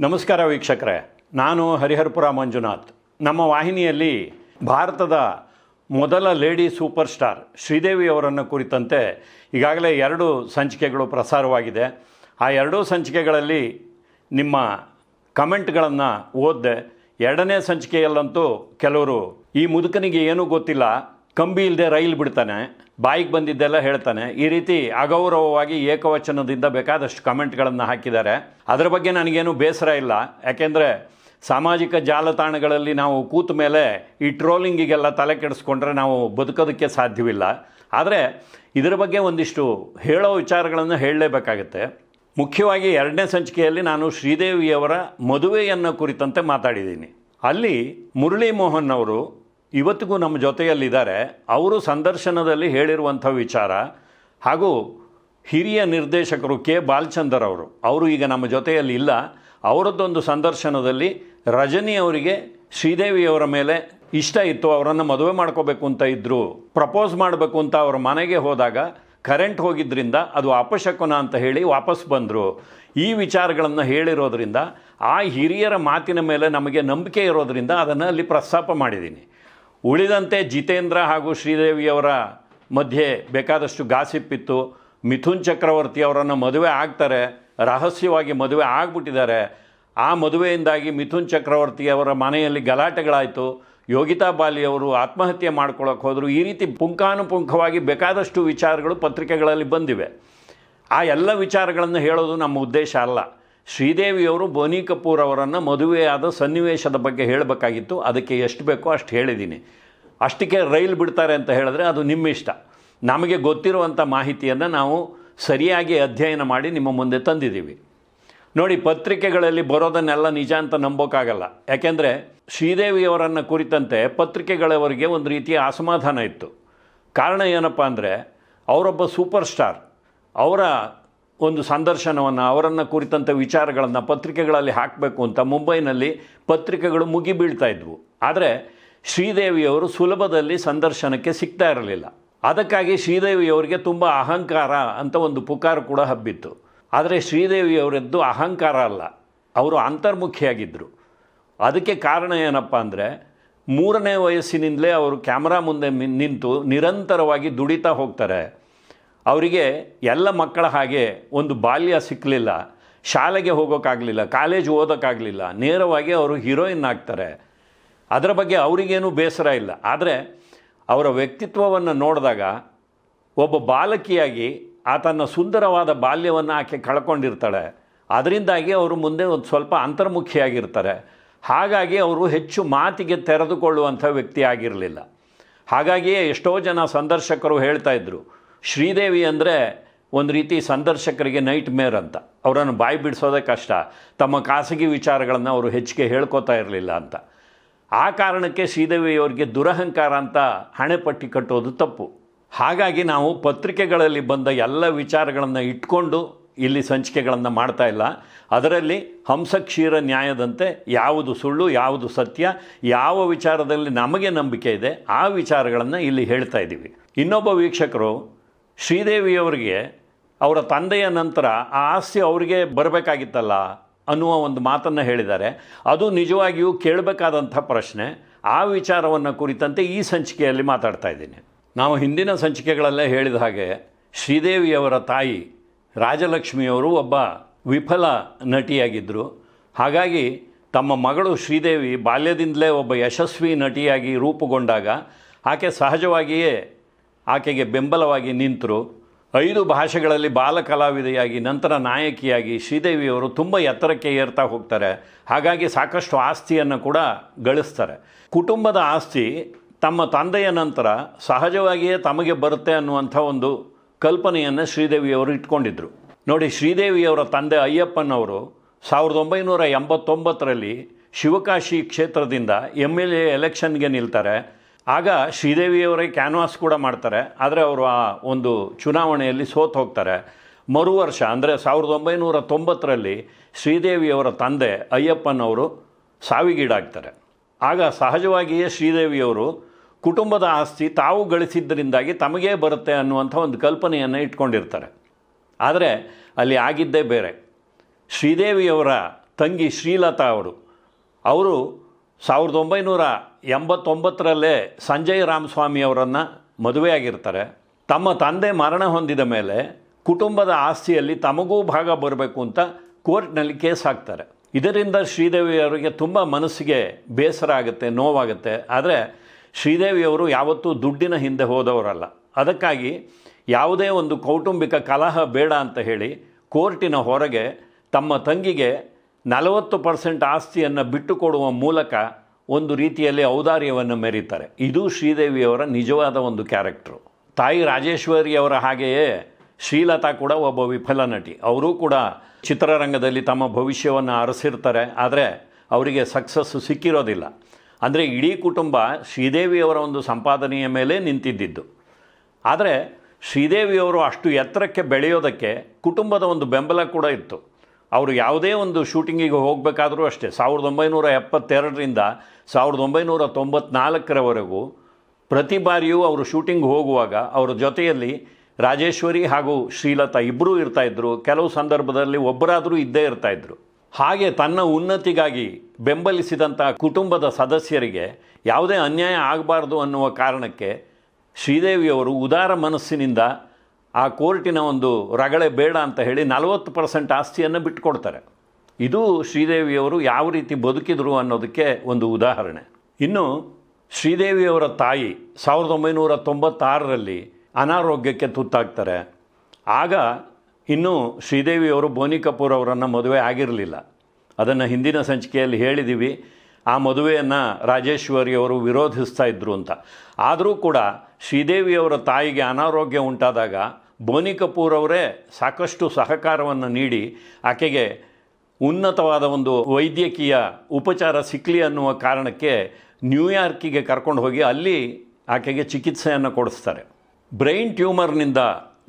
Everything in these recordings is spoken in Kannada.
ನಮಸ್ಕಾರ ವೀಕ್ಷಕರೇ. ನಾನು ಹರಿಹರಪುರ ಮಂಜುನಾಥ್. ನಮ್ಮ ವಾಹಿನಿಯಲ್ಲಿ ಭಾರತದ ಮೊದಲ ಲೇಡಿ ಸೂಪರ್ ಸ್ಟಾರ್ ಶ್ರೀದೇವಿ ಅವರನ್ನು ಕುರಿತಂತೆ ಈಗಾಗಲೇ ಎರಡು ಸಂಚಿಕೆಗಳು ಪ್ರಸಾರವಾಗಿದೆ. ಆ ಎರಡೂ ಸಂಚಿಕೆಗಳಲ್ಲಿ ನಿಮ್ಮ ಕಮೆಂಟ್ಗಳನ್ನು ಓದಿದೆ. ಎರಡನೇ ಸಂಚಿಕೆಯಲ್ಲಂತೂ ಕೆಲವರು ಈ ಮುದುಕನಿಗೆ ಏನೂ ಗೊತ್ತಿಲ್ಲ. ಕಂಬಿ ಇಲ್ಲದೆ ರೈಲು ಬಿಡ್ತಾನೆ, ಬಾಯಿಗೆ ಬಂದಿದ್ದೆಲ್ಲ ಹೇಳ್ತಾನೆ. ಈ ರೀತಿ ಅಗೌರವವಾಗಿ ಏಕವಚನದಿಂದ ಬೇಕಾದಷ್ಟು ಕಮೆಂಟ್ಗಳನ್ನು ಹಾಕಿದ್ದಾರೆ. ಅದರ ಬಗ್ಗೆ ನನಗೇನು ಬೇಸರ ಇಲ್ಲ. ಯಾಕೆಂದರೆ ಸಾಮಾಜಿಕ ಜಾಲತಾಣಗಳಲ್ಲಿ ನಾವು ಕೂತ ಮೇಲೆ ಈ ಟ್ರೋಲಿಂಗಿಗೆಲ್ಲ ತಲೆ ಕೆಡಿಸ್ಕೊಂಡ್ರೆ ನಾವು ಬದುಕೋದಕ್ಕೆ ಸಾಧ್ಯವಿಲ್ಲ. ಆದರೆ ಇದರ ಬಗ್ಗೆ ಒಂದಿಷ್ಟು ಹೇಳೋ ವಿಚಾರಗಳನ್ನು ಹೇಳಲೇಬೇಕಾಗತ್ತೆ. ಮುಖ್ಯವಾಗಿ ಎರಡನೇ ಸಂಚಿಕೆಯಲ್ಲಿ ನಾನು ಶ್ರೀದೇವಿಯವರ ಮದುವೆಯನ್ನು ಕುರಿತಂತೆ ಮಾತಾಡಿದ್ದೀನಿ. ಅಲ್ಲಿ ಮುರಳಿ ಮೋಹನ್ ಅವರು ಇವತ್ತಿಗೂ ನಮ್ಮ ಜೊತೆಯಲ್ಲಿದ್ದಾರೆ. ಅವರು ಸಂದರ್ಶನದಲ್ಲಿ ಹೇಳಿರುವಂಥ ವಿಚಾರ ಹಾಗೂ ಹಿರಿಯ ನಿರ್ದೇಶಕರು ಕೆ. ಬಾಲ್ಚಂದರ್ ಅವರು. ಅವರು ಈಗ ನಮ್ಮ ಜೊತೆಯಲ್ಲಿ ಇಲ್ಲ. ಅವರದ್ದೊಂದು ಸಂದರ್ಶನದಲ್ಲಿ ರಜನಿ ಅವರಿಗೆ ಶ್ರೀದೇವಿಯವರ ಮೇಲೆ ಇಷ್ಟ ಇತ್ತು. ಅವರನ್ನು ಮದುವೆ ಮಾಡ್ಕೋಬೇಕು ಅಂತ ಇದ್ದರು ಪ್ರಪೋಸ್ ಮಾಡಬೇಕು ಅಂತ ಅವರ ಮನೆಗೆ ಹೋದಾಗ ಕರೆಂಟ್ ಹೋಗಿದ್ದರಿಂದ ಅದು ಅಪಶಕುನ ಅಂತ ಹೇಳಿ ವಾಪಸ್ ಬಂದರು. ಈ ವಿಚಾರಗಳನ್ನು ಹೇಳಿರೋದ್ರಿಂದ ಆ ಹಿರಿಯರ ಮಾತಿನ ಮೇಲೆ ನಮಗೆ ನಂಬಿಕೆ ಇರೋದರಿಂದ ಅದನ್ನು ಅಲ್ಲಿ ಪ್ರಸ್ತಾಪ ಮಾಡಿದ್ದೀನಿ. ಉಳಿದಂತೆ ಜಿತೇಂದ್ರ ಹಾಗೂ ಶ್ರೀದೇವಿಯವರ ಮಧ್ಯೆ ಬೇಕಾದಷ್ಟು ಗಾಸಿಪ್ ಇತ್ತು. ಮಿಥುನ್ ಚಕ್ರವರ್ತಿ ಅವರನ್ನು ಮದುವೆ ಆಗ್ತಾರೆ. ರಹಸ್ಯವಾಗಿ ಮದುವೆ ಆಗ್ಬಿಟ್ಟಿದ್ದಾರೆ. ಆ ಮದುವೆಯಿಂದಾಗಿ ಮಿಥುನ್ ಚಕ್ರವರ್ತಿಯವರ ಮನೆಯಲ್ಲಿ ಗಲಾಟೆಗಳಾಯಿತು. ಯೋಗಿತಾ ಬಾಲಿಯವರು ಆತ್ಮಹತ್ಯೆ ಮಾಡ್ಕೊಳ್ಳೋಕೆ ಹೋದರು. ಈ ರೀತಿ ಪುಂಖಾನುಪುಂಖವಾಗಿ ಬೇಕಾದಷ್ಟು ವಿಚಾರಗಳು ಪತ್ರಿಕೆಗಳಲ್ಲಿ ಬಂದಿವೆ. ಆ ಎಲ್ಲ ವಿಚಾರಗಳನ್ನು ಹೇಳೋದು ನಮ್ಮ ಉದ್ದೇಶ ಅಲ್ಲ. ಶ್ರೀದೇವಿಯವರು ಬೋನಿ ಕಪೂರ್ ಅವರನ್ನು ಮದುವೆಯಾದ ಸನ್ನಿವೇಶದ ಬಗ್ಗೆ ಹೇಳಬೇಕಾಗಿತ್ತು. ಅದಕ್ಕೆ ಎಷ್ಟು ಬೇಕೋ ಅಷ್ಟು ಹೇಳಿದ್ದೀನಿ. ಅಷ್ಟಕ್ಕೆ ರೈಲ್ ಬಿಡ್ತಾರೆ ಅಂತ ಹೇಳಿದ್ರೆ ಅದು ನಿಮ್ಮ ಇಷ್ಟ ನಮಗೆ ಗೊತ್ತಿರುವಂಥ ಮಾಹಿತಿಯನ್ನು ನಾವು ಸರಿಯಾಗಿ ಅಧ್ಯಯನ ಮಾಡಿ ನಿಮ್ಮ ಮುಂದೆ ತಂದಿದ್ದೀವಿ. ನೋಡಿ, ಪತ್ರಿಕೆಗಳಲ್ಲಿ ಬರೋದನ್ನೆಲ್ಲ ನಿಜ ಅಂತ ನಂಬೋಕ್ಕಾಗಲ್ಲ ಯಾಕೆಂದರೆ ಶ್ರೀದೇವಿಯವರನ್ನು ಕುರಿತಂತೆ ಪತ್ರಿಕೆಗಳವರಿಗೆ ಒಂದು ರೀತಿಯ ಅಸಮಾಧಾನ ಇತ್ತು. ಕಾರಣ ಏನಪ್ಪ ಅಂದರೆ ಅವರೊಬ್ಬ ಸೂಪರ್ ಸ್ಟಾರ್. ಅವರ ಒಂದು ಸಂದರ್ಶನವನ್ನು, ಅವರನ್ನು ಕುರಿತಂಥ ವಿಚಾರಗಳನ್ನು ಪತ್ರಿಕೆಗಳಲ್ಲಿ ಹಾಕಬೇಕು ಅಂತ ಮುಂಬೈನಲ್ಲಿ ಪತ್ರಿಕೆಗಳು ಮುಗಿಬೀಳ್ತಾ ಇದ್ವು. ಆದರೆ ಶ್ರೀದೇವಿಯವರು ಸುಲಭದಲ್ಲಿ ಸಂದರ್ಶನಕ್ಕೆ ಸಿಗ್ತಾ ಇರಲಿಲ್ಲ. ಅದಕ್ಕಾಗಿ ಶ್ರೀದೇವಿಯವರಿಗೆ ತುಂಬ ಅಹಂಕಾರ ಅಂತ ಒಂದು ಪುಕಾರ ಕೂಡ ಹಬ್ಬಿತ್ತು. ಆದರೆ ಶ್ರೀದೇವಿಯವರದ್ದು ಅಹಂಕಾರ ಅಲ್ಲ. ಅವರು ಅಂತರ್ಮುಖಿಯಾಗಿದ್ದರು ಅದಕ್ಕೆ ಕಾರಣ ಏನಪ್ಪ ಅಂದರೆ, ಮೂರನೇ ವಯಸ್ಸಿನಿಂದಲೇ ಅವರು ಕ್ಯಾಮ್ರಾ ಮುಂದೆ ನಿಂತು ನಿರಂತರವಾಗಿ ದುಡಿತಾ ಹೋಗ್ತಾರೆ. ಅವರಿಗೆ ಎಲ್ಲ ಮಕ್ಕಳ ಹಾಗೆ ಒಂದು ಬಾಲ್ಯ ಸಿಕ್ಕಲಿಲ್ಲ ಶಾಲೆಗೆ ಹೋಗೋಕ್ಕಾಗಲಿಲ್ಲ, ಕಾಲೇಜ್ ಓದೋಕ್ಕಾಗಲಿಲ್ಲ, ನೇರವಾಗಿ ಅವರು ಹೀರೋಯಿನ್ ಆಗ್ತಾರೆ. ಅದರ ಬಗ್ಗೆ ಅವರಿಗೇನೂ ಬೇಸರ ಇಲ್ಲ. ಆದರೆ ಅವರ ವ್ಯಕ್ತಿತ್ವವನ್ನು ನೋಡಿದಾಗ ಒಬ್ಬ ಬಾಲಕಿಯಾಗಿ ತನ್ನ ಸುಂದರವಾದ ಬಾಲ್ಯವನ್ನು ಆಕೆ ಕಳ್ಕೊಂಡಿರ್ತಾಳೆ. ಅದರಿಂದಾಗಿ ಅವರು ಮುಂದೆ ಒಂದು ಸ್ವಲ್ಪ ಅಂತರ್ಮುಖಿಯಾಗಿರ್ತಾರೆ. ಹಾಗಾಗಿ ಅವರು ಹೆಚ್ಚು ಮಾತಿಗೆ ತೆರೆದುಕೊಳ್ಳುವಂಥ ವ್ಯಕ್ತಿ ಆಗಿರಲಿಲ್ಲ. ಹಾಗಾಗಿಯೇ ಎಷ್ಟೋ ಜನ ಸಂದರ್ಶಕರು ಹೇಳ್ತಾ ಇದ್ದರು ಶ್ರೀದೇವಿ ಅಂದರೆ ಒಂದು ರೀತಿ ಸಂದರ್ಶಕರಿಗೆ ನೈಟ್ ಮೇರ್ ಅಂತ. ಅವರನ್ನು ಬಾಯಿ ಬಿಡಿಸೋದೇ ಕಷ್ಟ. ತಮ್ಮ ಖಾಸಗಿ ವಿಚಾರಗಳನ್ನು ಅವರು ಹೆಚ್ಚಿಗೆ ಹೇಳ್ಕೊತಾ ಇರಲಿಲ್ಲ ಅಂತ. ಆ ಕಾರಣಕ್ಕೆ ಶ್ರೀದೇವಿಯವರಿಗೆ ದುರಹಂಕಾರ ಅಂತ ಹಣೆಪಟ್ಟಿ ಕಟ್ಟೋದು ತಪ್ಪು. ಹಾಗಾಗಿ ನಾವು ಪತ್ರಿಕೆಗಳಲ್ಲಿ ಬಂದ ಎಲ್ಲ ವಿಚಾರಗಳನ್ನು ಇಟ್ಕೊಂಡು ಇಲ್ಲಿ ಸಂಚಿಕೆಗಳನ್ನು ಮಾಡ್ತಾ ಇಲ್ಲ. ಅದರಲ್ಲಿ ಹಂಸಕ್ಷೀರ ನ್ಯಾಯದಂತೆ ಯಾವುದು ಸುಳ್ಳು, ಯಾವುದು ಸತ್ಯ, ಯಾವ ವಿಚಾರದಲ್ಲಿ ನಮಗೆ ನಂಬಿಕೆ ಇದೆ, ಆ ವಿಚಾರಗಳನ್ನು ಇಲ್ಲಿ ಹೇಳ್ತಾ ಇದ್ದೀವಿ. ಇನ್ನೊಬ್ಬ ವೀಕ್ಷಕರು ಶ್ರೀದೇವಿಯವರಿಗೆ ಅವರ ತಂದೆಯ ನಂತರ ಆ ಆಸ್ತಿ ಅವರಿಗೆ ಬರಬೇಕಾಗಿತ್ತಲ್ಲ ಅನ್ನುವ ಒಂದು ಮಾತನ್ನು ಹೇಳಿದ್ದಾರೆ. ಅದು ನಿಜವಾಗಿಯೂ ಕೇಳಬೇಕಾದಂಥ ಪ್ರಶ್ನೆ. ಆ ವಿಚಾರವನ್ನು ಕುರಿತಂತೆ ಈ ಸಂಚಿಕೆಯಲ್ಲಿ ಮಾತಾಡ್ತಾ ಇದ್ದೀನಿ. ನಾವು ಹಿಂದಿನ ಸಂಚಿಕೆಗಳಲ್ಲೇ ಹೇಳಿದ ಹಾಗೆ ಶ್ರೀದೇವಿಯವರ ತಾಯಿ ರಾಜಲಕ್ಷ್ಮಿಯವರು ಒಬ್ಬ ವಿಫಲ ನಟಿಯಾಗಿದ್ದರು. ಹಾಗಾಗಿ ತಮ್ಮ ಮಗಳು ಶ್ರೀದೇವಿ ಬಾಲ್ಯದಿಂದಲೇ ಒಬ್ಬ ಯಶಸ್ವಿ ನಟಿಯಾಗಿ ರೂಪುಗೊಂಡಾಗ ಆಕೆ ಸಹಜವಾಗಿಯೇ ಆಕೆಗೆ ಬೆಂಬಲವಾಗಿ ನಿಂತರು. ಐದು ಭಾಷೆಗಳಲ್ಲಿ ಬಾಲ ಕಲಾವಿದೆಯಾಗಿ ನಂತರ ನಾಯಕಿಯಾಗಿ ಶ್ರೀದೇವಿಯವರು ತುಂಬ ಎತ್ತರಕ್ಕೆ ಏರ್ತಾ ಹೋಗ್ತಾರೆ. ಹಾಗಾಗಿ ಸಾಕಷ್ಟು ಆಸ್ತಿಯನ್ನು ಕೂಡ ಗಳಿಸ್ತಾರೆ. ಕುಟುಂಬದ ಆಸ್ತಿ ತಮ್ಮ ತಂದೆಯ ನಂತರ ಸಹಜವಾಗಿಯೇ ತಮಗೆ ಬರುತ್ತೆ ಅನ್ನುವಂಥ ಒಂದು ಕಲ್ಪನೆಯನ್ನು ಶ್ರೀದೇವಿಯವರು ಇಟ್ಕೊಂಡಿದ್ದರು ನೋಡಿ, ಶ್ರೀದೇವಿಯವರ ತಂದೆ ಅಯ್ಯಪ್ಪನವರು ಸಾವಿರದ ಒಂಬೈನೂರ ಎಂಬತ್ತೊಂಬತ್ತರಲ್ಲಿ ಶಿವಕಾಶಿ ಕ್ಷೇತ್ರದಿಂದ ಎಂ ಎಲ್ ಎ ಎಲೆಕ್ಷನ್ಗೆ ನಿಲ್ತಾರೆ. ಆಗ ಶ್ರೀದೇವಿಯವರೇ ಕ್ಯಾನ್ವಾಸ್ ಕೂಡ ಮಾಡ್ತಾರೆ. ಆದರೆ ಅವರು ಆ ಒಂದು ಚುನಾವಣೆಯಲ್ಲಿ ಸೋತು ಹೋಗ್ತಾರೆ. ಮರು ವರ್ಷ, ಅಂದರೆ ಸಾವಿರದ ಒಂಬೈನೂರ ತೊಂಬತ್ತರಲ್ಲಿ ಶ್ರೀದೇವಿಯವರ ತಂದೆ ಅಯ್ಯಪ್ಪನವರು ಸಾವಿಗೀಡಾಗ್ತಾರೆ. ಆಗ ಸಹಜವಾಗಿಯೇ ಶ್ರೀದೇವಿಯವರು ಕುಟುಂಬದ ಆಸ್ತಿ ತಾವು ಗಳಿಸಿದ್ದರಿಂದಾಗಿ ತಮಗೇ ಬರುತ್ತೆ ಅನ್ನುವಂಥ ಒಂದು ಕಲ್ಪನೆಯನ್ನು ಇಟ್ಕೊಂಡಿರ್ತಾರೆ. ಆದರೆ ಅಲ್ಲಿ ಆಗಿದ್ದೇ ಬೇರೆ. ಶ್ರೀದೇವಿಯವರ ತಂಗಿ ಶ್ರೀಲತಾ ಅವರು ಅವರು ಸಾವಿರದ ಒಂಬೈನೂರ ಎಂಬತ್ತೊಂಬತ್ತರಲ್ಲೇ ಸಂಜಯ್ ರಾಮಸ್ವಾಮಿ ಅವರನ್ನು ಮದುವೆಯಾಗಿರ್ತಾರೆ. ತಮ್ಮ ತಂದೆ ಮರಣ ಹೊಂದಿದ ಮೇಲೆ ಕುಟುಂಬದ ಆಸ್ತಿಯಲ್ಲಿ ತಮಗೂ ಭಾಗ ಬರಬೇಕು ಅಂತ ಕೋರ್ಟ್ನಲ್ಲಿ ಕೇಸ್ ಹಾಕ್ತಾರೆ. ಇದರಿಂದ ಶ್ರೀದೇವಿ ಅವರಿಗೆ ತುಂಬ ಮನಸ್ಸಿಗೆ ಬೇಸರ ಆಗುತ್ತೆ, ನೋವಾಗುತ್ತೆ. ಆದರೆ ಶ್ರೀದೇವಿಯವರು ಯಾವತ್ತೂ ದುಡ್ಡಿನ ಹಿಂದೆ ಹೋದವರಲ್ಲ. ಅದಕ್ಕಾಗಿ ಯಾವುದೇ ಒಂದು ಕೌಟುಂಬಿಕ ಕಲಹ ಬೇಡ ಅಂತ ಹೇಳಿ ಕೋರ್ಟಿನ ಹೊರಗೆ ತಮ್ಮ ತಂಗಿಗೆ ನಲವತ್ತು ಪರ್ಸೆಂಟ್ ಆಸ್ತಿಯನ್ನು ಬಿಟ್ಟುಕೊಡುವ ಮೂಲಕ ಒಂದು ರೀತಿಯಲ್ಲಿ ಔದಾರ್ಯವನ್ನು ಮೆರೀತಾರೆ. ಇದು ಶ್ರೀದೇವಿಯವರ ನಿಜವಾದ ಒಂದು ಕ್ಯಾರೆಕ್ಟ್ರು. ತಾಯಿ ರಾಜೇಶ್ವರಿಯವರ ಹಾಗೆಯೇ ಶ್ರೀಲತಾ ಕೂಡ ಒಬ್ಬ ವಿಫಲ ನಟಿ. ಅವರೂ ಕೂಡ ಚಿತ್ರರಂಗದಲ್ಲಿ ತಮ್ಮ ಭವಿಷ್ಯವನ್ನು ಅರಸಿರ್ತಾರೆ. ಆದರೆ ಅವರಿಗೆ ಸಕ್ಸಸ್ಸು ಸಿಕ್ಕಿರೋದಿಲ್ಲ. ಅಂದರೆ ಇಡೀ ಕುಟುಂಬ ಶ್ರೀದೇವಿಯವರ ಒಂದು ಸಂಪಾದನೆಯ ಮೇಲೆ ನಿಂತಿದ್ದಿದ್ದು. ಆದರೆ ಶ್ರೀದೇವಿಯವರು ಅಷ್ಟು ಎತ್ತರಕ್ಕೆ ಬೆಳೆಯೋದಕ್ಕೆ ಕುಟುಂಬದ ಒಂದು ಬೆಂಬಲ ಕೂಡ ಇತ್ತು. ಅವರು ಯಾವುದೇ ಒಂದು ಶೂಟಿಂಗಿಗೆ ಹೋಗಬೇಕಾದರೂ ಅಷ್ಟೇ. ಸಾವಿರದ ಒಂಬೈನೂರ ಎಪ್ಪತ್ತೆರಡರಿಂದ ಸಾವಿರದ ಒಂಬೈನೂರ ತೊಂಬತ್ನಾಲ್ಕರವರೆಗೂ ಪ್ರತಿ ಬಾರಿಯೂ ಅವರು ಶೂಟಿಂಗ್ ಹೋಗುವಾಗ ಅವರ ಜೊತೆಯಲ್ಲಿ ರಾಜೇಶ್ವರಿ ಹಾಗೂ ಶ್ರೀಲತಾ ಇಬ್ಬರೂ ಇರ್ತಾಯಿದ್ರು ಕೆಲವು ಸಂದರ್ಭದಲ್ಲಿ ಒಬ್ಬರಾದರೂ ಇದ್ದೇ ಇರ್ತಾಯಿದ್ರು ಹಾಗೆ ತನ್ನ ಉನ್ನತಿಗಾಗಿ ಬೆಂಬಲಿಸಿದಂಥ ಕುಟುಂಬದ ಸದಸ್ಯರಿಗೆ ಯಾವುದೇ ಅನ್ಯಾಯ ಆಗಬಾರ್ದು ಅನ್ನುವ ಕಾರಣಕ್ಕೆ ಶ್ರೀದೇವಿಯವರು ಉದಾರ ಮನಸ್ಸಿನಿಂದ ಆ ಕೋರ್ಟಿನ ಒಂದು ರಗಳೆ ಬೇಡ ಅಂತ ಹೇಳಿ ನಲವತ್ತು ಪರ್ಸೆಂಟ್ ಆಸ್ತಿಯನ್ನು ಬಿಟ್ಟುಕೊಡ್ತಾರೆ. ಇದು ಶ್ರೀದೇವಿಯವರು ಯಾವ ರೀತಿ ಬದುಕಿದ್ರು ಅನ್ನೋದಕ್ಕೆ ಒಂದು ಉದಾಹರಣೆ. ಇನ್ನು ಶ್ರೀದೇವಿಯವರ ತಾಯಿ ಸಾವಿರದ ಒಂಬೈನೂರ ತೊಂಬತ್ತಾರರಲ್ಲಿ ಅನಾರೋಗ್ಯಕ್ಕೆ ತುತ್ತಾಗ್ತಾರೆ. ಆಗ ಇನ್ನೂ ಶ್ರೀದೇವಿಯವರು ಬೋನಿ ಕಪೂರ್ ಅವರನ್ನು ಮದುವೆ ಆಗಿರಲಿಲ್ಲ. ಅದನ್ನು ಹಿಂದಿನ ಸಂಚಿಕೆಯಲ್ಲಿ ಹೇಳಿದ್ದೀವಿ ಆ ಮದುವೆಯನ್ನು ರಾಜೇಶ್ವರಿಯವರು ವಿರೋಧಿಸ್ತಾ ಇದ್ದರು ಅಂತ. ಆದರೂ ಕೂಡ ಶ್ರೀದೇವಿಯವರ ತಾಯಿಗೆ ಅನಾರೋಗ್ಯ ಉಂಟಾದಾಗ ಬೋನಿ ಕಪೂರ್ ಅವರೇ ಸಾಕಷ್ಟು ಸಹಕಾರವನ್ನು ನೀಡಿ ಆಕೆಗೆ ಉನ್ನತವಾದ ಒಂದು ವೈದ್ಯಕೀಯ ಉಪಚಾರ ಸಿಕ್ಕಲಿ ಅನ್ನುವ ಕಾರಣಕ್ಕೆ ನ್ಯೂಯಾರ್ಕಿಗೆ ಕರ್ಕೊಂಡು ಹೋಗಿ ಅಲ್ಲಿ ಆಕೆಗೆ ಚಿಕಿತ್ಸೆಯನ್ನು ಕೊಡಿಸ್ತಾರೆ. ಬ್ರೈನ್ ಟ್ಯೂಮರ್ನಿಂದ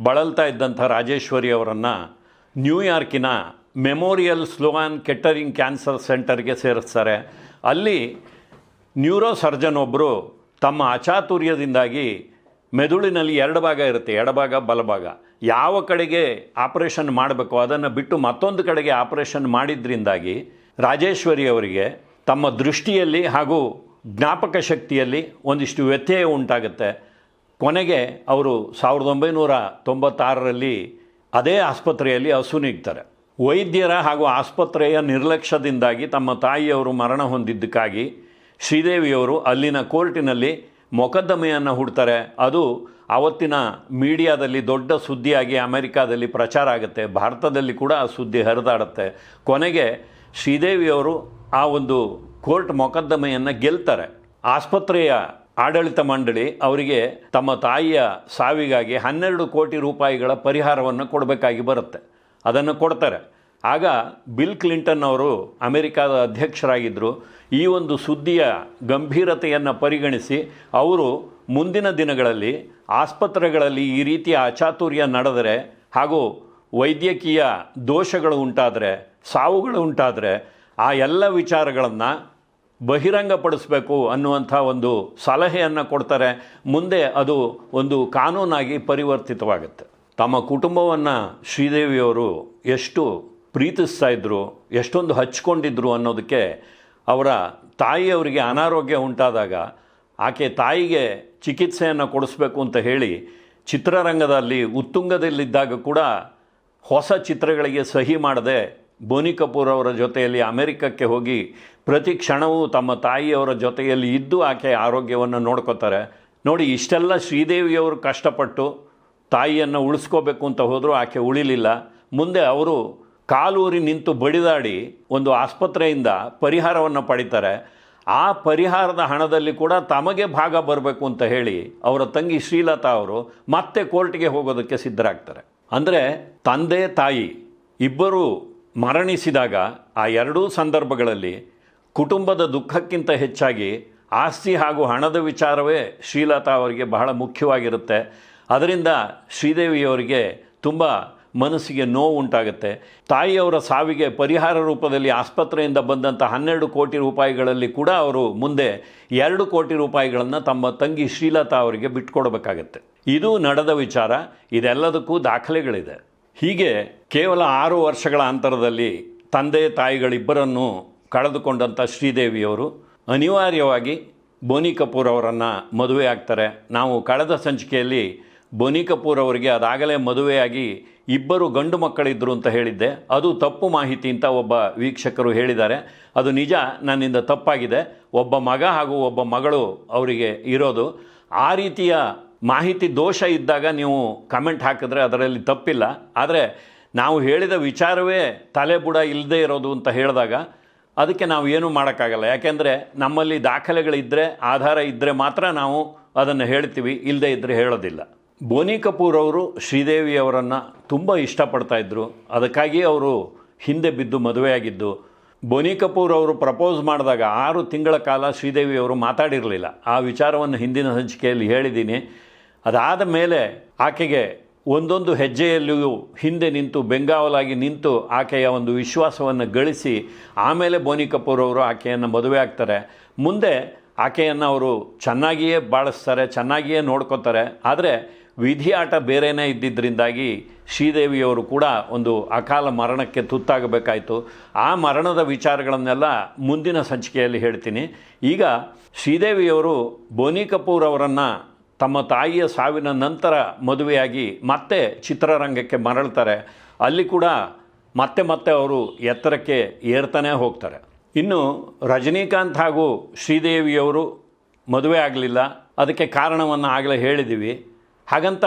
ಬಳಲ್ತಾ ಇದ್ದಂಥ ರಾಜೇಶ್ವರಿ ಅವರನ್ನು ನ್ಯೂಯಾರ್ಕಿನ ಮೆಮೋರಿಯಲ್ ಸ್ಲೋವಾನ್ ಕೆಟ್ಟರಿಂಗ್ ಕ್ಯಾನ್ಸರ್ ಸೆಂಟರ್ಗೆ ಸೇರಿಸ್ತಾರೆ. ಅಲ್ಲಿ ನ್ಯೂರೋ ಸರ್ಜನ್ ಒಬ್ಬರು ತಮ್ಮ ಅಚಾತುರ್ಯದಿಂದಾಗಿ ಮೆದುಳಿನಲ್ಲಿ ಎರಡು ಭಾಗ ಇರುತ್ತೆ, ಎಡಭಾಗ, ಬಲಭಾಗ. ಯಾವ ಕಡೆಗೆ ಆಪರೇಷನ್ ಮಾಡಬೇಕು, ಅದನ್ನು ಬಿಟ್ಟು ಮತ್ತೊಂದು ಕಡೆಗೆ ಆಪರೇಷನ್ ಮಾಡಿದ್ರಿಂದಾಗಿ ರಾಜೇಶ್ವರಿ ಅವರಿಗೆ ತಮ್ಮ ದೃಷ್ಟಿಯಲ್ಲಿ ಹಾಗೂ ಜ್ಞಾಪಕ ಶಕ್ತಿಯಲ್ಲಿ ಒಂದಿಷ್ಟು ವ್ಯತ್ಯಯ ಉಂಟಾಗುತ್ತೆ. ಕೊನೆಗೆ ಅವರು ಸಾವಿರದ ಒಂಬೈನೂರ ತೊಂಬತ್ತಾರರಲ್ಲಿ ಅದೇ ಆಸ್ಪತ್ರೆಯಲ್ಲಿ ಹಸುನೀಗ್ತಾರೆ ವೈದ್ಯರ ಹಾಗೂ ಆಸ್ಪತ್ರೆಯ ನಿರ್ಲಕ್ಷ್ಯದಿಂದಾಗಿ ತಮ್ಮ ತಾಯಿಯವರು ಮರಣ ಹೊಂದಿದ್ದಕ್ಕಾಗಿ ಶ್ರೀದೇವಿಯವರು ಅಲ್ಲಿನ ಕೋರ್ಟಿನಲ್ಲಿ ಮೊಕದ್ದಮೆಯನ್ನು ಹುಡ್ತಾರೆ. ಅದು ಆವತ್ತಿನ ಮೀಡಿಯಾದಲ್ಲಿ ದೊಡ್ಡ ಸುದ್ದಿಯಾಗಿ ಅಮೆರಿಕಾದಲ್ಲಿ ಪ್ರಚಾರ ಆಗುತ್ತೆ. ಭಾರತದಲ್ಲಿ ಕೂಡ ಆ ಸುದ್ದಿ ಹರಿದಾಡುತ್ತೆ. ಕೊನೆಗೆ ಶ್ರೀದೇವಿಯವರು ಆ ಒಂದು ಕೋರ್ಟ್ ಮೊಕದ್ದಮೆಯನ್ನು ಗೆಲ್ತಾರೆ. ಆಸ್ಪತ್ರೆಯ ಆಡಳಿತ ಮಂಡಳಿ ಅವರಿಗೆ ತಮ್ಮ ತಾಯಿಯ ಸಾವಿಗಾಗಿ ಹನ್ನೆರಡು ಕೋಟಿ ರೂಪಾಯಿಗಳ ಪರಿಹಾರವನ್ನು ಕೊಡಬೇಕಾಗಿ ಬರುತ್ತೆ. ಅದನ್ನು ಕೊಡ್ತಾರೆ. ಆಗ ಬಿಲ್ ಕ್ಲಿಂಟನ್ ಅವರು ಅಮೆರಿಕಾದ ಅಧ್ಯಕ್ಷರಾಗಿದ್ದರು ಈ ಒಂದು ಸುದ್ದಿಯ ಗಂಭೀರತೆಯನ್ನು ಪರಿಗಣಿಸಿ ಅವರು ಮುಂದಿನ ದಿನಗಳಲ್ಲಿ ಆಸ್ಪತ್ರೆಗಳಲ್ಲಿ ಈ ರೀತಿಯ ಅಚಾತುರ್ಯ ನಡೆದರೆ ಹಾಗೂ ವೈದ್ಯಕೀಯ ದೋಷಗಳು ಉಂಟಾದರೆ, ಸಾವುಗಳು ಉಂಟಾದರೆ ಆ ಎಲ್ಲ ವಿಚಾರಗಳನ್ನು ಬಹಿರಂಗಪಡಿಸಬೇಕು ಅನ್ನುವಂಥ ಒಂದು ಸಲಹೆಯನ್ನು ಕೊಡ್ತಾರೆ. ಮುಂದೆ ಅದು ಒಂದು ಕಾನೂನಾಗಿ ಪರಿವರ್ತಿತವಾಗುತ್ತೆ. ತಮ್ಮ ಕುಟುಂಬವನ್ನು ಶ್ರೀದೇವಿಯವರು ಎಷ್ಟು ಪ್ರೀತಿಸ್ತಾ ಇದ್ದರು ಎಷ್ಟೊಂದು ಹಚ್ಕೊಂಡಿದ್ರು ಅನ್ನೋದಕ್ಕೆ ಅವರ ತಾಯಿಯವರಿಗೆ ಅನಾರೋಗ್ಯ ಉಂಟಾದಾಗ ಆಕೆ ತಾಯಿಗೆ ಚಿಕಿತ್ಸೆಯನ್ನು ಕೊಡಿಸ್ಬೇಕು ಅಂತ ಹೇಳಿ ಚಿತ್ರರಂಗದಲ್ಲಿ ಉತ್ತುಂಗದಲ್ಲಿದ್ದಾಗ ಕೂಡ ಹೊಸ ಚಿತ್ರಗಳಿಗೆ ಸಹಿ ಮಾಡದೆ ಬೋನಿ ಕಪೂರ್ ಅವರ ಜೊತೆಯಲ್ಲಿ ಅಮೆರಿಕಕ್ಕೆ ಹೋಗಿ ಪ್ರತಿ ಕ್ಷಣವೂ ತಮ್ಮ ತಾಯಿಯವರ ಜೊತೆಯಲ್ಲಿ ಇದ್ದು ಆಕೆ ಆರೋಗ್ಯವನ್ನು ನೋಡ್ಕೋತಾರೆ. ನೋಡಿ, ಇಷ್ಟೆಲ್ಲ ಶ್ರೀದೇವಿಯವರು ಕಷ್ಟಪಟ್ಟು ತಾಯಿಯನ್ನು ಉಳಿಸ್ಕೋಬೇಕು ಅಂತ ಹೋದರೂ ಆಕೆ ಉಳಿಲಿಲ್ಲ. ಮುಂದೆ ಅವರು ಕಾಲೂರಿ ನಿಂತು ಬಡಿದಾಡಿ ಒಂದು ಆಸ್ಪತ್ರೆಯಿಂದ ಪರಿಹಾರವನ್ನು ಪಡಿತಾರೆ. ಆ ಪರಿಹಾರದ ಹಣದಲ್ಲಿ ಕೂಡ ತಮಗೆ ಭಾಗ ಬರಬೇಕು ಅಂತ ಹೇಳಿ ಅವರ ತಂಗಿ ಶ್ರೀಲತಾ ಅವರು ಮತ್ತೆ ಕೋರ್ಟ್ಗೆ ಹೋಗೋದಕ್ಕೆ ಸಿದ್ಧರಾಗ್ತಾರೆ. ಅಂದರೆ ತಂದೆ, ತಾಯಿ ಇಬ್ಬರು ಮರಣಿಸಿದಾಗ ಆ ಎರಡೂ ಸಂದರ್ಭಗಳಲ್ಲಿ ಕುಟುಂಬದ ದುಃಖಕ್ಕಿಂತ ಹೆಚ್ಚಾಗಿ ಆಸ್ತಿ ಹಾಗೂ ಹಣದ ವಿಚಾರವೇ ಶ್ರೀಲತಾ ಅವರಿಗೆ ಬಹಳ ಮುಖ್ಯವಾಗಿರುತ್ತೆ. ಅದರಿಂದ ಶ್ರೀದೇವಿಯವರಿಗೆ ತುಂಬ ಮನಸ್ಸಿಗೆ ನೋವು ಉಂಟಾಗುತ್ತೆ ತಾಯಿಯವರ ಸಾವಿಗೆ ಪರಿಹಾರ ರೂಪದಲ್ಲಿ ಆಸ್ಪತ್ರೆಯಿಂದ ಬಂದಂಥ ಹನ್ನೆರಡು ಕೋಟಿ ರೂಪಾಯಿಗಳಲ್ಲಿ ಕೂಡ ಅವರು ಮುಂದೆ ಎರಡು ಕೋಟಿ ರೂಪಾಯಿಗಳನ್ನು ತಮ್ಮ ತಂಗಿ ಶ್ರೀಲತಾ ಅವರಿಗೆ ಬಿಟ್ಕೊಡ್ಬೇಕಾಗತ್ತೆ. ಇದು ನಡೆದ ವಿಚಾರ, ಇದೆಲ್ಲದಕ್ಕೂ ದಾಖಲೆಗಳಿದೆ. ಹೀಗೆ ಕೇವಲ ಆರು ವರ್ಷಗಳ ಅಂತರದಲ್ಲಿ ತಂದೆ ತಾಯಿಗಳಿಬ್ಬರನ್ನು ಕಳೆದುಕೊಂಡಂಥ ಶ್ರೀದೇವಿಯವರು ಅನಿವಾರ್ಯವಾಗಿ ಬೋನಿ ಕಪೂರ್ ಅವರನ್ನು ಮದುವೆ ಆಗ್ತಾರೆ ನಾವು ಕಳೆದ ಸಂಚಿಕೆಯಲ್ಲಿ ಬೋನಿ ಕಪೂರ್ ಅವರಿಗೆ ಅದಾಗಲೇ ಮದುವೆಯಾಗಿ ಇಬ್ಬರು ಗಂಡು ಮಕ್ಕಳಿದ್ದರು ಅಂತ ಹೇಳಿದ್ದೆ. ಅದು ತಪ್ಪು ಮಾಹಿತಿ ಅಂತ ಒಬ್ಬ ವೀಕ್ಷಕರು ಹೇಳಿದ್ದಾರೆ. ಅದು ನಿಜ, ನನ್ನಿಂದ ತಪ್ಪಾಗಿದೆ. ಒಬ್ಬ ಮಗ ಹಾಗೂ ಒಬ್ಬ ಮಗಳು ಅವರಿಗೆ ಇರೋದು. ಆ ರೀತಿಯ ಮಾಹಿತಿ ದೋಷ ಇದ್ದಾಗ ನೀವು ಕಮೆಂಟ್ ಹಾಕಿದ್ರೆ ಅದರಲ್ಲಿ ತಪ್ಪಿಲ್ಲ. ಆದರೆ ನಾವು ಹೇಳಿದ ವಿಚಾರವೇ ತಲೆ ಬುಡ ಇಲ್ಲದೆ ಇರೋದು ಅಂತ ಹೇಳಿದಾಗ ಅದಕ್ಕೆ ನಾವು ಏನೂ ಮಾಡೋಕ್ಕಾಗಲ್ಲ. ಯಾಕೆಂದರೆ ನಮ್ಮಲ್ಲಿ ದಾಖಲೆಗಳಿದ್ದರೆ ಆಧಾರ ಇದ್ದರೆ ಮಾತ್ರ ನಾವು ಅದನ್ನು ಹೇಳ್ತೀವಿ. ಇಲ್ಲದೇ ಇದ್ದರೆ ಹೇಳೋದಿಲ್ಲ. ಬೋನಿ ಕಪೂರ್ ಅವರು ಶ್ರೀದೇವಿಯವರನ್ನು ತುಂಬ ಇಷ್ಟಪಡ್ತಾ ಇದ್ದರು ಅದಕ್ಕಾಗಿ ಅವರು ಹಿಂದೆ ಬಿದ್ದು ಮದುವೆಯಾಗಿದ್ದು. ಬೋನಿ ಕಪೂರ್ ಅವರು ಪ್ರಪೋಸ್ ಮಾಡಿದಾಗ ಆರು ತಿಂಗಳ ಕಾಲ ಶ್ರೀದೇವಿಯವರು ಮಾತಾಡಿರಲಿಲ್ಲ. ಆ ವಿಚಾರವನ್ನು ಹಿಂದಿನ ಸಂಚಿಕೆಯಲ್ಲಿ ಹೇಳಿದ್ದೀನಿ. ಅದಾದ ಮೇಲೆ ಆಕೆಗೆ ಒಂದೊಂದು ಹೆಜ್ಜೆಯಲ್ಲಿಯೂ ಹಿಂದೆ ನಿಂತು ಬೆಂಗಾವಲಾಗಿ ನಿಂತು ಆಕೆಯ ಒಂದು ವಿಶ್ವಾಸವನ್ನು ಗಳಿಸಿ ಆಮೇಲೆ ಬೋನಿ ಕಪೂರ್ ಅವರು ಆಕೆಯನ್ನು ಮದುವೆ ಆಗ್ತಾರೆ. ಮುಂದೆ ಆಕೆಯನ್ನು ಅವರು ಚೆನ್ನಾಗಿಯೇ ಬಾಳಿಸ್ತಾರೆ, ಚೆನ್ನಾಗಿಯೇ ನೋಡ್ಕೋತಾರೆ. ಆದರೆ ವಿಧಿ ಆಟ ಬೇರೆಯೇ ಇದ್ದಿದ್ದರಿಂದಾಗಿ ಶ್ರೀದೇವಿಯವರು ಕೂಡ ಒಂದು ಅಕಾಲ ಮರಣಕ್ಕೆ ತುತ್ತಾಗಬೇಕಾಯಿತು. ಆ ಮರಣದ ವಿಚಾರಗಳನ್ನೆಲ್ಲ ಮುಂದಿನ ಸಂಚಿಕೆಯಲ್ಲಿ ಹೇಳ್ತೀನಿ. ಈಗ ಶ್ರೀದೇವಿಯವರು ಬೋನಿ ಕಪೂರ್ ಅವರನ್ನು ತಮ್ಮ ತಾಯಿಯ ಸಾವಿನ ನಂತರ ಮದುವೆಯಾಗಿ ಮತ್ತೆ ಚಿತ್ರರಂಗಕ್ಕೆ ಮರಳ್ತಾರೆ. ಅಲ್ಲಿ ಕೂಡ ಮತ್ತೆ ಮತ್ತೆ ಅವರು ಎತ್ತರಕ್ಕೆ ಏರ್ತಾನೆ ಹೋಗ್ತಾರೆ. ಇನ್ನು ರಜನಿಕಾಂತ್ ಹಾಗೂ ಶ್ರೀದೇವಿಯವರು ಮದುವೆ ಆಗಲಿಲ್ಲ. ಅದಕ್ಕೆ ಕಾರಣವನ್ನು ಆಗಲೇ ಹೇಳಿದ್ದೀವಿ ಹಾಗಂತ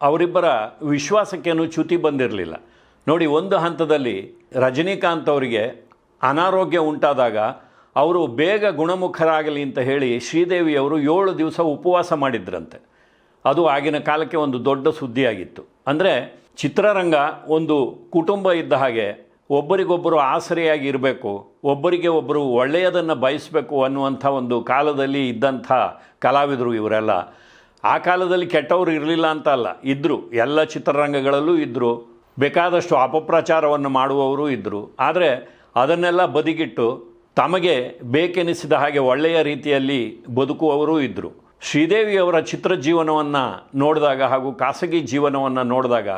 ಅವರಿಬ್ಬರ ವಿಶ್ವಾಸಕ್ಕೇನು ಚ್ಯುತಿ ಬಂದಿರಲಿಲ್ಲ. ನೋಡಿ, ಒಂದು ಹಂತದಲ್ಲಿ ರಜನಿಕಾಂತ್ ಅವರಿಗೆ ಅನಾರೋಗ್ಯ ಉಂಟಾದಾಗ ಅವರು ಬೇಗ ಗುಣಮುಖರಾಗಲಿ ಅಂತ ಹೇಳಿ ಶ್ರೀದೇವಿಯವರು ಏಳು ದಿವಸ ಉಪವಾಸ ಮಾಡಿದ್ರಂತೆ. ಅದು ಆಗಿನ ಕಾಲಕ್ಕೆ ಒಂದು ದೊಡ್ಡ ಸುದ್ದಿಯಾಗಿತ್ತು. ಅಂದರೆ ಚಿತ್ರರಂಗ ಒಂದು ಕುಟುಂಬ ಇದ್ದ ಹಾಗೆ ಒಬ್ಬರಿಗೊಬ್ಬರು ಆಸರೆಯಾಗಿ ಇರಬೇಕು, ಒಬ್ಬರಿಗೆ ಒಬ್ಬರು ಒಳ್ಳೆಯದನ್ನು ಬಯಸಬೇಕು ಅನ್ನುವಂಥ ಒಂದು ಕಾಲದಲ್ಲಿ ಇದ್ದಂಥ ಕಲಾವಿದರು ಇವರೆಲ್ಲ. ಆ ಕಾಲದಲ್ಲಿ ಕೆಟ್ಟವರು ಇರಲಿಲ್ಲ ಅಂತ ಅಲ್ಲ ಇದ್ದರು ಎಲ್ಲ ಚಿತ್ರರಂಗಗಳಲ್ಲೂ ಇದ್ದರು ಬೇಕಾದಷ್ಟು ಅಪಪ್ರಚಾರವನ್ನು ಮಾಡುವವರು ಇದ್ದರು ಆದರೆ ಅದನ್ನೆಲ್ಲ ಬದಿಗಿಟ್ಟು ತಮಗೆ ಬೇಕೆನಿಸಿದ ಹಾಗೆ ಒಳ್ಳೆಯ ರೀತಿಯಲ್ಲಿ ಬದುಕುವವರೂ ಇದ್ದರು ಶ್ರೀದೇವಿಯವರ ಚಿತ್ರ ಜೀವನವನ್ನು ನೋಡಿದಾಗ ಹಾಗೂ ಖಾಸಗಿ ಜೀವನವನ್ನು ನೋಡಿದಾಗ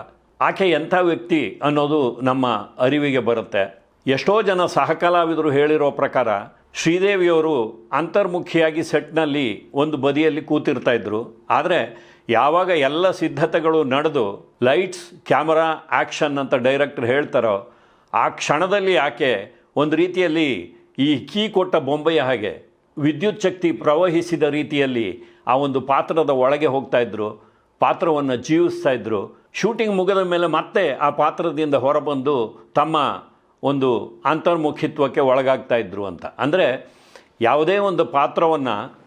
ಆಕೆ ಎಂಥ ವ್ಯಕ್ತಿ ಅನ್ನೋದು ನಮ್ಮ ಅರಿವಿಗೆ ಬರುತ್ತೆ. ಎಷ್ಟೋ ಜನ ಸಹಕಲಾವಿದರು ಹೇಳಿರೋ ಪ್ರಕಾರ ಶ್ರೀದೇವಿಯವರು ಅಂತರ್ಮುಖಿಯಾಗಿ ಸೆಟ್ನಲ್ಲಿ ಒಂದು ಬದಿಯಲ್ಲಿ ಕೂತಿರ್ತಾ ಇದ್ದರು ಆದರೆ ಯಾವಾಗ ಎಲ್ಲ ಸಿದ್ಧತೆಗಳು ನಡೆದು ಲೈಟ್ಸ್, ಕ್ಯಾಮರಾ ಆ್ಯಕ್ಷನ್ ಅಂತ ಡೈರೆಕ್ಟರ್ ಹೇಳ್ತಾರೋ, ಆ ಕ್ಷಣದಲ್ಲಿ ಆಕೆ ಒಂದು ರೀತಿಯಲ್ಲಿ ಈ ಕೀ ಕೊಟ್ಟ ಬೊಂಬೆಯ ಹಾಗೆ ವಿದ್ಯುತ್ ಶಕ್ತಿ ಪ್ರವಹಿಸಿದ ರೀತಿಯಲ್ಲಿ ಆ ಒಂದು ಪಾತ್ರದ ಒಳಗೆ ಹೋಗ್ತಾ ಇದ್ರು, ಪಾತ್ರವನ್ನು ಜೀವಿಸ್ತಾ ಇದ್ದರು ಶೂಟಿಂಗ್ ಮುಗಿದ ಮೇಲೆ ಮತ್ತೆ ಆ ಪಾತ್ರದಿಂದ ಹೊರಬಂದು ತಮ್ಮ ಒಂದು ಅಂತರ್ಮುಖಿತ್ವಕ್ಕೆ ಒಳಗಾಗ್ತಾ ಇದ್ದರು ಅಂತ. ಅಂದರೆ ಯಾವುದೇ ಒಂದು ಪಾತ್ರವನ್ನು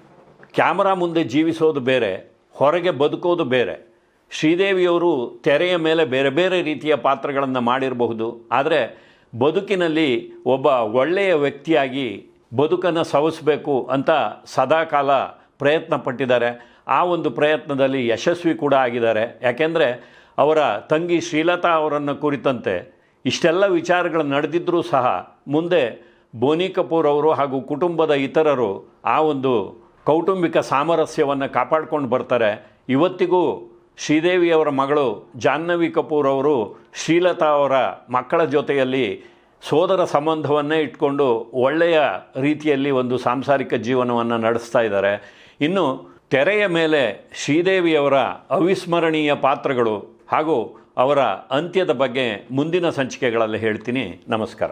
ಕ್ಯಾಮರಾ ಮುಂದೆ ಜೀವಿಸೋದು ಬೇರೆ, ಹೊರಗೆ ಬದುಕೋದು ಬೇರೆ, ಶ್ರೀದೇವಿಯವರು ತೆರೆಯ ಮೇಲೆ ಬೇರೆ ಬೇರೆ ರೀತಿಯ ಪಾತ್ರಗಳನ್ನು ಮಾಡಿರಬಹುದು. ಆದರೆ ಬದುಕಿನಲ್ಲಿ ಒಬ್ಬ ಒಳ್ಳೆಯ ವ್ಯಕ್ತಿಯಾಗಿ ಬದುಕನ್ನು ಸವಿಸಬೇಕು ಅಂತ ಸದಾಕಾಲ ಪ್ರಯತ್ನ ಪಟ್ಟಿದ್ದಾರೆ. ಆ ಒಂದು ಪ್ರಯತ್ನದಲ್ಲಿ ಯಶಸ್ವಿ ಕೂಡ ಆಗಿದ್ದಾರೆ. ಯಾಕೆಂದರೆ ಅವರ ತಂಗಿ ಶ್ರೀಲತಾ ಅವರನ್ನು ಕುರಿತಂತೆ ಇಷ್ಟೆಲ್ಲ ವಿಚಾರಗಳು ನಡೆದಿದ್ದರೂ ಸಹ ಮುಂದೆ ಬೋನಿ ಕಪೂರ್ ಅವರು ಹಾಗೂ ಕುಟುಂಬದ ಇತರರು ಆ ಒಂದು ಕೌಟುಂಬಿಕ ಸಾಮರಸ್ಯವನ್ನು ಕಾಪಾಡ್ಕೊಂಡು ಬರ್ತಾರೆ. ಇವತ್ತಿಗೂ ಶ್ರೀದೇವಿಯವರ ಮಗಳು ಜಾಹ್ನವಿ ಕಪೂರ್ ಅವರು ಶ್ರೀಲತಾ ಅವರ ಮಕ್ಕಳ ಜೊತೆಯಲ್ಲಿ ಸೋದರ ಸಂಬಂಧವನ್ನೇ ಇಟ್ಕೊಂಡು ಒಳ್ಳೆಯ ರೀತಿಯಲ್ಲಿ ಒಂದು ಸಾಂಸಾರಿಕ ಜೀವನವನ್ನು ನಡೆಸ್ತಾ ಇದ್ದಾರೆ. ಇನ್ನು ತೆರೆಯ ಮೇಲೆ ಶ್ರೀದೇವಿಯವರ ಅವಿಸ್ಮರಣೀಯ ಪಾತ್ರಗಳು ಹಾಗೂ ಅವರ ಅಂತ್ಯದ ಬಗ್ಗೆ ಮುಂದಿನ ಸಂಚಿಕೆಗಳಲ್ಲಿ ಹೇಳ್ತೀನಿ. ನಮಸ್ಕಾರ.